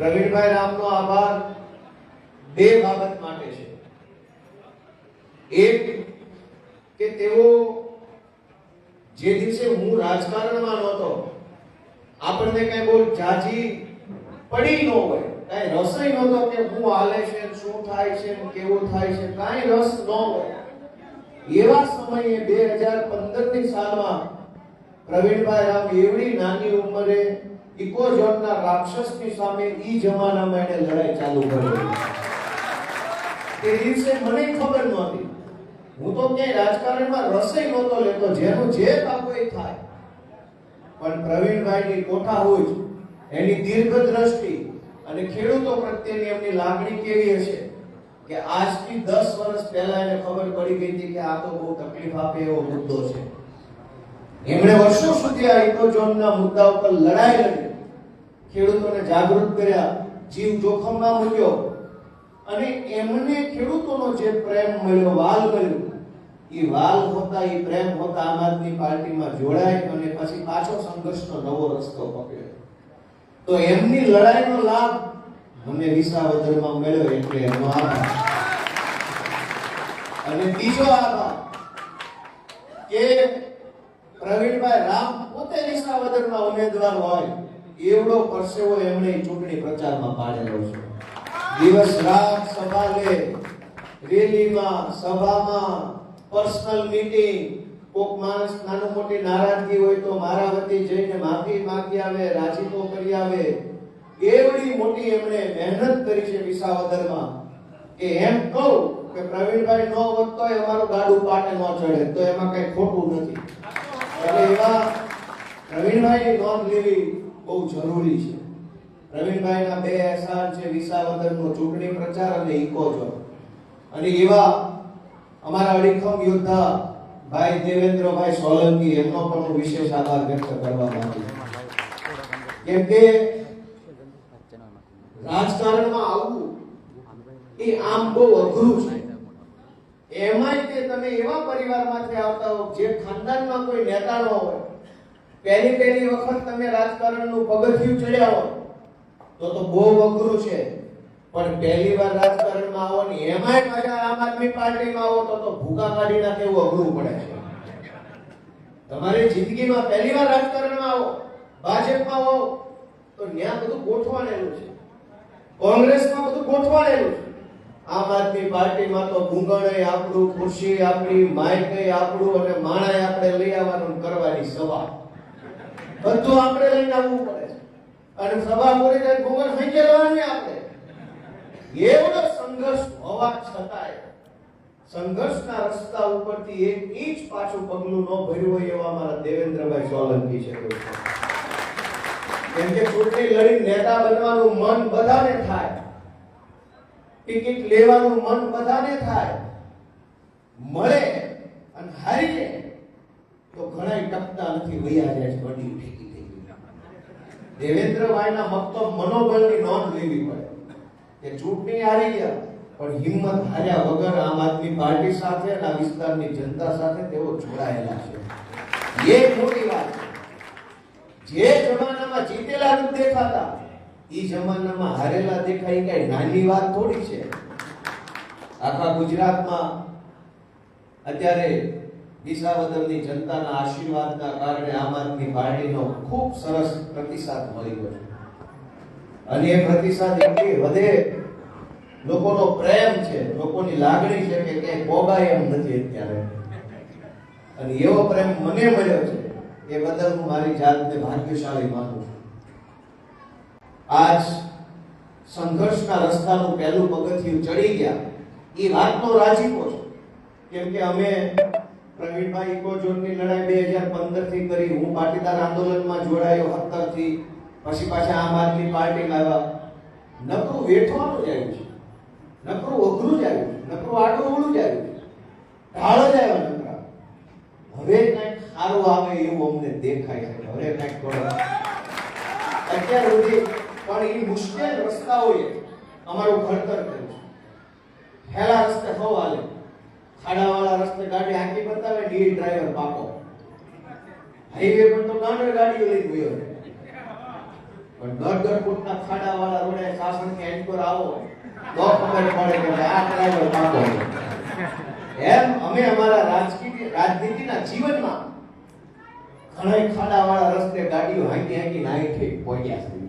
પ્રવીણભાઈ રામનો આભાર બે બાબત માટે છે. એક, કે તેઓ જે દિવસે હું રાજકારણમાં નહોતો, આપણને કઈ બહુ જાજી પડી ન હોય, કઈ રસોઈ નહોતો કે હું હાલે છે શું થાય છે કેવો થાય છે, કઈ રસ ન હોય. એવા સમયે બે હજાર પંદરની સાલમાં પ્રવીણભાઈ રામ એવડી નાની ઉંમરે ઇકોઝોનના રાક્ષસની સામે ઈ જમાનામાં એને લડાઈ ચાલુ કરી તે દિવસે મને ખબર નહોતી. હું તો ક્યાંય રાજકારણમાં રસોઈ નહોતો લેતો, જેનું જે પાકો એ થાય. પણ પ્રવીણભાઈની કોઠા હોય એની દીર્ઘ દ્રષ્ટિ અને ખેડૂતો પ્રત્યેની એમની લાગણી કેવી હશે? કે આજથી દસ વર્ષ પહેલા એને ખબર પડી ગઈ હતી કે આ તો બહુ તકલીફ આપે એવો મુદ્દો છે. એમણે વર્ષો સુધી આ ઇકોઝોનના મુદ્દા ઉપર લડાઈ લડી. ખેડૂતોને જાગૃત કર્યા, જીવ જોખમમાં મૂક્યો. અને એમને ખેડૂતોનો જે પ્રેમ મળ્યો, વાલ મળ્યો એ વાલ હોતા એ પ્રેમ હોતા આમ આદમી પાર્ટીમાં જોડાય અને પછી પાછો સંઘર્ષનો નવો રસ્તો પકડ્યો તો એમની લડાઈનો લાભ મને વિસાવદરમાં મળ્યો, એટલે એનો આભાર. અને બીજો આભાર કે પ્રવીણભાઈ રામ પોતે વિસાવદરના ઉમેદવાર હોય. એવડો પરસેવો એમણે ચૂંટણી પ્રચારમાં પાડેલો છે. દિવસ રાત સભા લે રેલીમાં, સભામાં, પર્સનલ મીટિંગ, કોક માણસ નાનું મોટી નારાજગી હોય તો મારા વતી જઈને માફી માંગી આવે, રાજીપો કરી આવે. એવડી મોટી એમણે મહેનત કરી છે વિસાવદરમાં કે એમ કહું કે પ્રવીણભાઈ નો વધતો હોય અમારું ગાડું પાટે ન ચડે, તો એમાં કઈ ખોટું નથી. એટલે એવા પ્રવીણભાઈની નોંધ લેવી બહુ જરૂરી છે. પ્રવીણભાઈના બે અહેસાન છે વિસાવદરનો ચૂંટણી પ્રચાર અને ઇકોઝોન અને એવા અમારા અડીખમ યોદ્ધા ભાઈ દેવેન્દ્રભાઈ સોલંકી, એમનો પણ હું વિશેષ આભાર વ્યક્ત કરવા માંગુ. કેમ કે રાજકારણમાં આવવું એ આમ બહુ અઘરું છે. એમાંય તે તમે એવા પરિવારમાંથી આવતા હો જે ખાનદાનમાં કોઈ નેતા ન હોય પહેલી પહેલી વખત તમે રાજકારણનું પગથિયું ચડ્યા હો તો તો બહુ અઘરું છે. પણ પહેલી વાર રાજકારણમાં આવો ને એમાંય પાછા આમ આદમી પાર્ટીમાં આવો તો તો ભૂકા કાઢી નાખે એવું અઘરું પડે છે. તમારી જિંદગીમાં પહેલી વાર રાજકારણમાં આવો, ભાજપમાં આવો, તો ત્યાં બધું ગોઠવાણેલું છે. કોંગ્રેસમાં બધું ગોઠવાણેલું છે. આમ આદમી પાર્ટીમાં તો ઘૂંઘણ આપણું, ખુરશી આપણી, માઇક આપણું અને માણાય આપણે લઈ આવવાનું કરવાની સભા બધું આપણે લઈને આવવું પડે અને સભા પૂરી થાય ઘૂંઘણ લેવાની આપણે. એવડો સંઘર્ષ હોવા છતાંય સંઘર્ષના રસ્તા ઉપરથી એક ઇંચ પાછું પગલું ન ભર્યું હોય એવા અમારા દેવેન્દ્રભાઈ સોલંકી છે. કેમ કે ચૂંટણી લડી નેતા બનવાનું મન બધાને થાય. ટિકિટ લેવાનું મન બધાને થાય. મળે અને હારી જાય તો ઘણા ટકતા નથી, વૈયા જાય છે, વડી ઠીકી થઈ ગઈ. દેવેન્દ્રભાઈના ભક્તો મનોબળની નોંધ લેવી પડે. કે ચૂંટણી હારી ગયા, પણ હિંમત હાર્યા વગર આમ આદમી પાર્ટી સાથે અને આ વિસ્તારની જનતા સાથે તેઓ જોડાયેલા છે. એ મોટી વાત છે. જે જમાનામાં જીતેલા નથી દેખાતા એ જમાનામાં હારેલા દેખાય કઈ નાની વાત થોડી છે. આખા ગુજરાતમાં અત્યારે વિસાવદરની જનતાના આશીર્વાદના કારણે આમ આદમી પાર્ટીનો ખૂબ સરસ પ્રતિસાદ મળ્યો છે. અને એ પ્રતિસાદ એટલી વધે લોકોનો પ્રેમ છે, લોકોની લાગણી છે કે કઈ પોગાય એમ નથી અત્યારે. અને એવો પ્રેમ મને મળ્યો છે, એ બદલ હું મારી જાતને ભાગ્યશાળી માનું છું. આજ સંઘર્ષના રસ્તાનું પહેલું પગથિયું ચડી ગયા. એ વાતનો રાજીપો છે. કેમ કે અમે પ્રવીણભાઈ ઇકોઝોનની લડાઈ બે હજાર પંદરથી કરી. હું પાટીદાર આંદોલનમાં જોડાયો સત્તરથી પછી પાછા આમ આદમી પાર્ટીમાં આવ્યા. નકરું વેઠવાનું જ આવ્યું છે. નકરું અઘરું જ આવ્યું નકરું આડું અવળું જ આવ્યું ઢાળ જ આવ્યો નકરા. હવે કંઈક સારું આવે એવું અમને દેખાય છે. હવે કંઈક અત્યાર સુધી પણ એ મુશ્કેલ રસ્તાઓએ અમારું ઘડતર કર્યું છે. હેલા રસ્તે હવ હાલે ખાડાવાળા રસ્તે ગાડી આંકી બતાવે ને ડ્રાઈવર પાકો. હાઈવે પર તો નાનો ગાડીઓ લઈ ગયો પણ દોઢ દોઢ ફૂટના ખાડાવાળા રોડે શાસન કે એન્ડ પર આવો તો ખબર પડે કે આ ડ્રાઈવર પાકો. એમ અમે અમારા રાજકીય, રાજનીતિના જીવનમાં ઘણા ખાડાવાળા રસ્તે ગાડીઓ હાંકી હાંકી નાઈ થઈ પહોંચ્યા છે